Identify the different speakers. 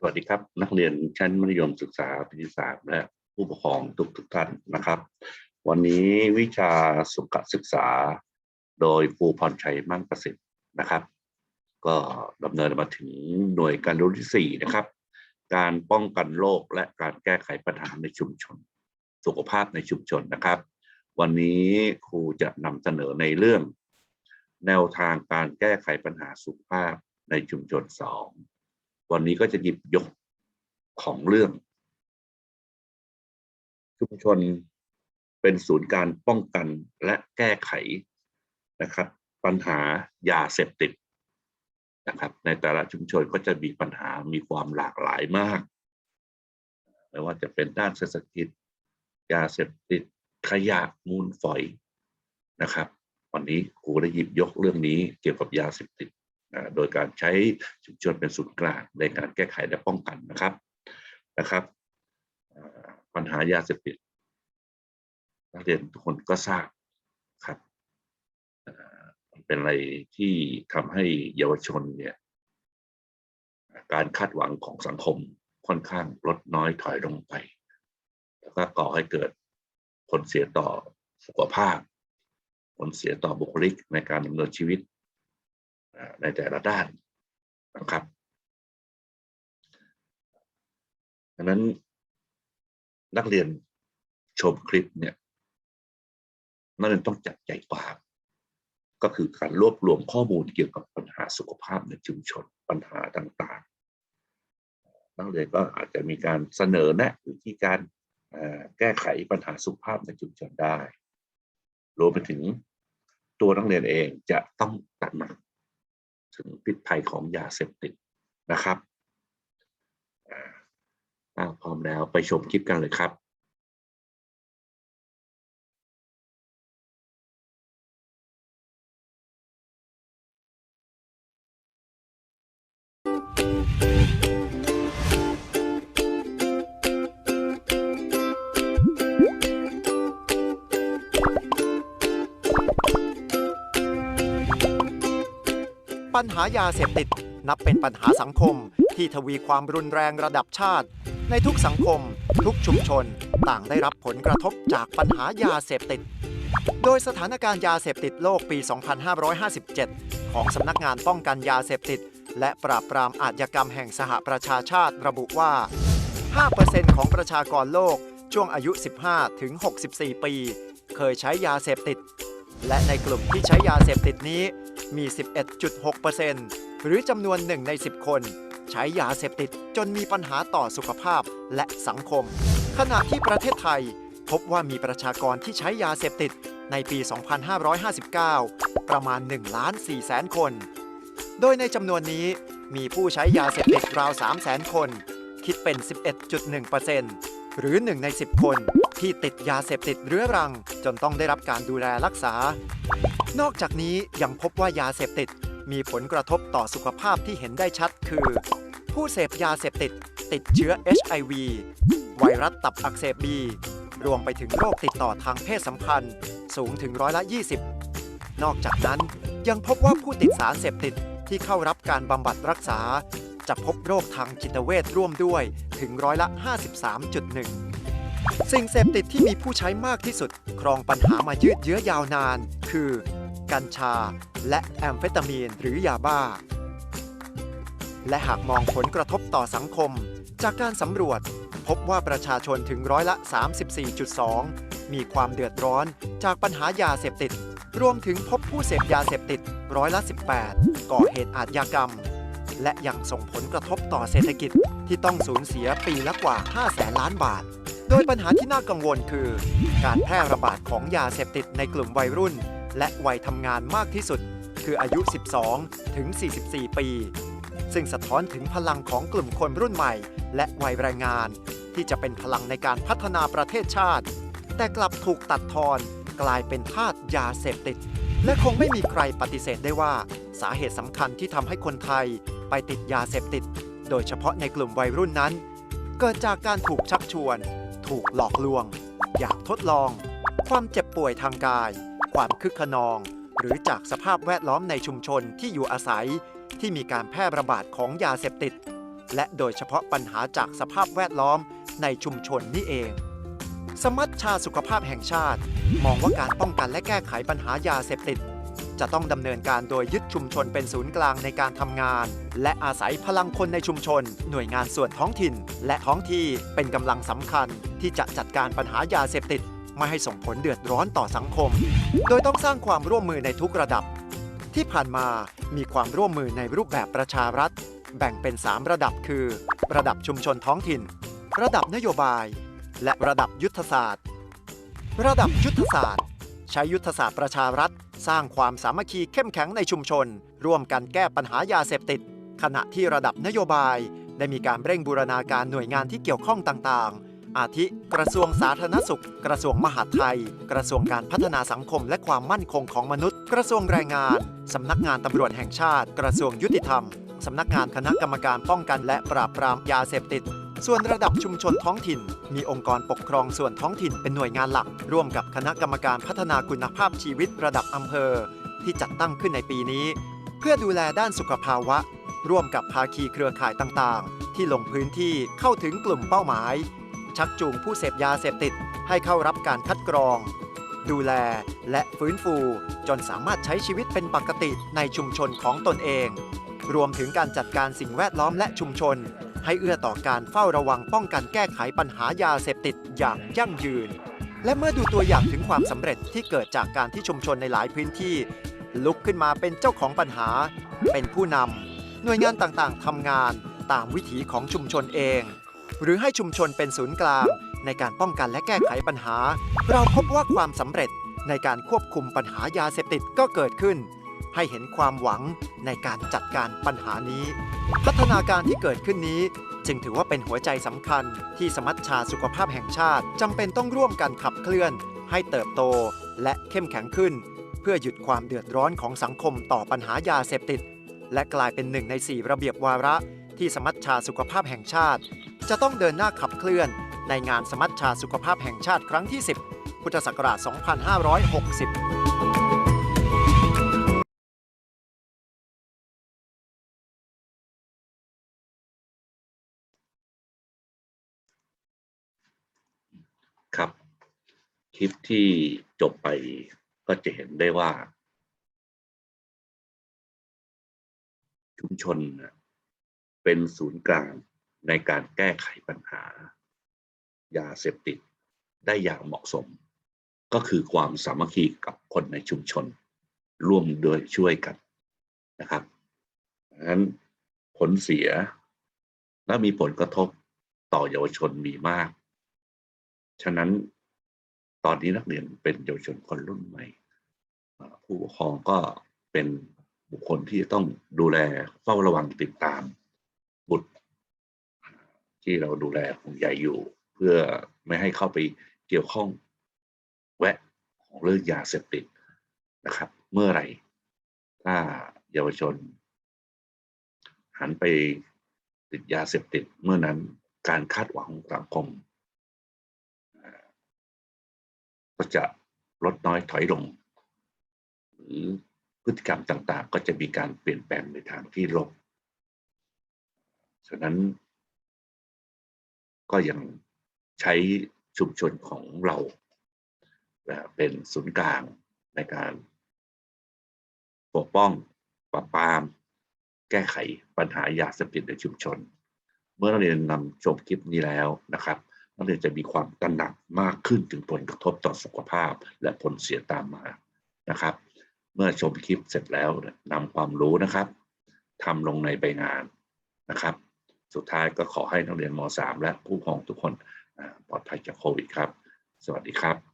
Speaker 1: สวัสดีครับ นักเรียนชั้นมัธยมศึกษาปีที่สามและผู้ปกครองทุกทุกท่านนะครับ วันนี้วิชาสุขศึกษา โดยครูพรชัยมั่งประสิทธิ์นะครับ ก็ดำเนินมาถึงหน่วยการรู้ที่สี่นะครับ การป้องกันโรคและการแก้ไขปัญหาในชุมชน สุขภาพในชุมชนนะครับ วันนี้ครูจะนำเสนอในเรื่อง แนวทางการแก้ไขปัญหาสุขภาพในชุมชนสอง วันนี้ก็จะหยิบยกของเรื่อง ชุมชนเป็นศูนย์การป้องกันและแก้ไขนะครับ ปัญหายาเสพติดนะครับ ในแต่ละชุมชนก็จะมีปัญหามีความหลากหลายมากไม่ว่าจะเป็นด้านเศรษฐกิจ ยาเสพติดขยะมูลฝอยนะครับ วันนี้ครูได้หยิบยกเรื่องนี้เกี่ยวกับยาเสพติด โดยการใช้ชุมชนเป็นศูนย์กลางในการแก้ไขและป้องกันนะครับนะครับปัญหายาเสพติดนักเรียนทุกคนก็ทราบครับเป็นอะไรที่ทำให้เยาวชนเนี่ยการคาดหวังของสังคมค่อนข้างลดน้อยถอยลงไป แล้วก็ก่อให้เกิดผลเสียต่อสุขภาพ ผลเสียต่อบุคลิกในการดำเนินชีวิต ในแต่ละด้านนะครับดังนั้นนักเรียนชมคลิปเนี่ยนักเรียนต้องจับใจความก็คือการรวบรวมข้อมูลเกี่ยวกับปัญหาสุขภาพในชุมชนปัญหาต่างๆ นักเรียนก็อาจจะมีการเสนอแนะวิธีการแก้ไขปัญหาสุขภาพในชุมชนได้ รวมไปถึงตัวนักเรียนเองจะต้องตระหนัก ถึงพิษภัยของยาเสพติดนะครับพร้อมแล้วไปชมคลิปกันเลยครับ
Speaker 2: ปัญหายาเสพติด นับเป็นปัญหาสังคม ที่ทวีความรุนแรงระดับชาติ ในทุกสังคม ทุกชุมชน ต่างได้รับผลกระทบจากปัญหายาเสพติด โดยสถานการณ์ยาเสพติดโลกปี 2557 ของสำนักงานป้องกันยาเสพติด และปราบปรามอาชญากรรมแห่งสหประชาชาติระบุว่า 5%ของประชากรโลกช่วงอายุ 15 ถึง 64 ปี เคยใช้ยาเสพติด และในกลุ่มที่ใช้ยาเสพติดนี้ มี 11.6%หรือจำนวน 1 ใน 10 คน ใช้ยาเสพติดจนมีปัญหาต่อสุขภาพและสังคม ขณะที่ประเทศไทย พบว่ามีประชากรที่ใช้ยาเสพติดในปี 2559 ประมาณ1ล้าน4แสนคน โดยในจำนวนนี้มีผู้ใช้ยาเสพติดราว3 0 0แสนคน คิดเป็น 11.1%หรือ 1 ใน 10 คนที่ติดยาเสพติดเรื้อรัง จนต้องได้รับการดูแลรักษา นอกจากนี้ยังพบว่ายาเสพติด มีผลกระทบต่อสุขภาพที่เห็นได้ชัดคือ ผู้เสพยาเสพติด ติดเชื้อ HIV ไวรัสตับอักเสบบีรวมไปถึงโรคติดต่อทางเพศสัมพันธ์สูงถึงร้อยละ 20 นอกจากนั้นยังพบว่าผู้ติดสารเสพติดที่เข้ารับการบำบัดรักษา จะพบโรคทางจิตเวชร่วมด้วยถึงร้อยละ 53.1 สิ่งเสพติดที่มีผู้ใช้มากที่สุด ครองปัญหามายืดเยื้อยาวนาน คือ กัญชา และแอมเฟตามีนหรือยาบ้า และหากมองผลกระทบต่อสังคม จากการสำรวจ พบว่าประชาชนถึงร้อยละ 34.2 มีความเดือดร้อนจากปัญหายาเสพติด รวมถึงพบผู้เสพยาเสพติดร้อยละ 18 ก่อเหตุอาชญากรรม และยังส่งผลกระทบต่อเศรษฐกิจที่ต้องสูญเสียปีละกว่า 5 แสนล้านบาท โดยปัญหาที่น่ากังวลคือ การแพร่ระบาดของยาเสพติดในกลุ่มวัยรุ่น และวัยทำงานมากที่สุด คืออายุ 12 ถึง 44 ปี ซึ่งสะท้อนถึงพลังของกลุ่มคนรุ่นใหม่ และวัยแรงงาน ที่จะเป็นพลังในการพัฒนาประเทศชาติ แต่กลับถูกตัดทอนกลายเป็นทาสยาเสพติด และคงไม่มีใครปฏิเสธได้ว่า สาเหตุสำคัญที่ทำให้คนไทยไปติดยาเสพติด โดยเฉพาะในกลุ่มวัยรุ่นนั้น เกิดจากการถูกชักชวน ถูกหลอกลวง อยากทดลอง ความเจ็บป่วยทางกาย ความคึกขนอง หรือจากสภาพแวดล้อมในชุมชนที่อยู่อาศัย ที่มีการแพร่ระบาดของยาเสพติด และโดยเฉพาะปัญหาจากสภาพแวดล้อมในชุมชนนี่เอง สมัชชาสุขภาพแห่งชาติ มองว่าการป้องกันและแก้ไขปัญหายาเสพติด จะต้องดำเนินการโดยยึดชุมชนเป็นศูนย์กลางในการทำงาน และอาศัยพลังคนในชุมชน หน่วยงานส่วนท้องถิ่น และท้องที่เป็นกำลังสำคัญที่จะจัดการปัญหายาเสพติด ไม่ให้ส่งผลเดือดร้อนต่อสังคม โดยต้องสร้างความร่วมมือในทุกระดับ ที่ผ่านมามีความร่วมมือในรูปแบบประชารัฐ แบ่งเป็น 3 ระดับคือ ระดับชุมชนท้องถิ่น ระดับนโยบาย และระดับยุทธศาสตร์ ระดับยุทธศาสตร์ ใช้ยุทธศาสตร์ประชารัฐ สร้างความสามัคคีเข้มแข็งในชุมชน ร่วมกันแก้ปัญหายาเสพติด ขณะที่ระดับนโยบาย ได้มีการเร่งบูรณาการหน่วยงานที่เกี่ยวข้องต่างๆ อาทิ กระทรวงสาธารณสุข กระทรวงมหาดไทย กระทรวงการพัฒนาสังคมและความมั่นคงของมนุษย์ กระทรวงแรงงาน สำนักงานตำรวจแห่งชาติ กระทรวงยุติธรรม สำนักงานคณะกรรมการป้องกันและปราบปรามยาเสพติด ส่วนระดับชุมชนท้องถิ่น มีองค์กรปกครองส่วนท้องถิ่นเป็นหน่วยงานหลัก ร่วมกับคณะกรรมการพัฒนาคุณภาพชีวิตระดับอำเภอ ที่จัดตั้งขึ้นในปีนี้ เพื่อดูแลด้านสุขภาวะ ร่วมกับภาคีเครือข่ายต่างๆ ที่ลงพื้นที่เข้าถึงกลุ่มเป้าหมาย ชักจูงผู้เสพยาเสพติดให้เข้ารับการคัดกรอง ดูแลและฟื้นฟูจนสามารถใช้ชีวิตเป็นปกติในชุมชนของตนเอง รวมถึงการจัดการสิ่งแวดล้อมและชุมชน ให้เอื้อต่อการเฝ้าระวังป้องกันแก้ไขปัญหายาเสพติดอย่างยั่งยืน และเมื่อดูตัวอย่างถึงความสำเร็จที่เกิดจากการที่ชุมชนในหลายพื้นที่ ลุกขึ้นมาเป็นเจ้าของปัญหา เป็นผู้นำหน่วยงานต่างๆทำงานตามวิถีของชุมชนเอง หรือให้ชุมชนเป็นศูนย์กลาง ในการป้องกันและแก้ไขปัญหา เราพบว่าความสำเร็จในการควบคุมปัญหายาเสพติดก็เกิดขึ้น ให้เห็นความหวังในการจัดการปัญหานี้ พัฒนาการที่เกิดขึ้นนี้ จึงถือว่าเป็นหัวใจสำคัญ ที่สมัชชาสุขภาพแห่งชาติจำเป็นต้องร่วมกันขับเคลื่อน ให้เติบโตและเข้มแข็งขึ้น เพื่อหยุดความเดือดร้อนของสังคมต่อปัญหายาเสพติด และกลายเป็นหนึ่งใน4ระเบียบวาระที่สมัชชาสุขภาพแห่งชาติ จะต้องเดินหน้าขับเคลื่อน ในงานสมัชชาสุขภาพแห่งชาติครั้งที่ 10 พุทธศักราช 2560
Speaker 1: ครับคลิปที่จบไปก็จะเห็นได้ว่า ชุมชนเป็นศูนย์กลาง ในการแก้ไขปัญหา ยาเสพติดได้อย่างเหมาะสม ก็คือความสามัคคีกับคนในชุมชน ร่วมโดยช่วยกันนะครับดังนั้นผลเสียและมีผลกระทบต่อเยาวชนมีมาก ฉะนั้นตอนนี้นักเรียนเป็นเยาวชนคนรุ่นใหม่ ผู้ปกครองก็เป็นบุคคลที่ต้องดูแลเฝ้าระวังติดตาม บุตร ที่เราดูแลห่วงใยอยู่ เพื่อไม่ให้เข้าไปเกี่ยวข้องแวะของเรื่องยาเสพติดนะครับ เมื่อไหร่ ถ้าเยาวชน หันไปติดยาเสพติดเมื่อนั้นการคาดหวังของสังคมก็จะลดน้อยถอยลง หรือพฤติกรรมต่างๆ ก็จะมีการเปลี่ยนแปลงในทางที่ลบ ฉะนั้น ยังใช้ชุมชนของเราเป็นศูนย์กลางในการปกป้องปราบปราม แก้ไขปัญหายาเสพติดในชุมชน เมื่อนักเรียนนำชมคลิปนี้แล้วนะครับนักเรียนจะมีความตระหนักมากขึ้นถึงผลกระทบต่อสุขภาพและผลเสียตามมานะครับ เมื่อชมคลิปเสร็จแล้วนำความรู้นะครับทำลงในใบงานนะครับ สุดท้ายก็ขอให้นักเรียนม .3 และผู้ปกครองทุกคนปลอดภัยจากโควิดครับ สวัสดีครับ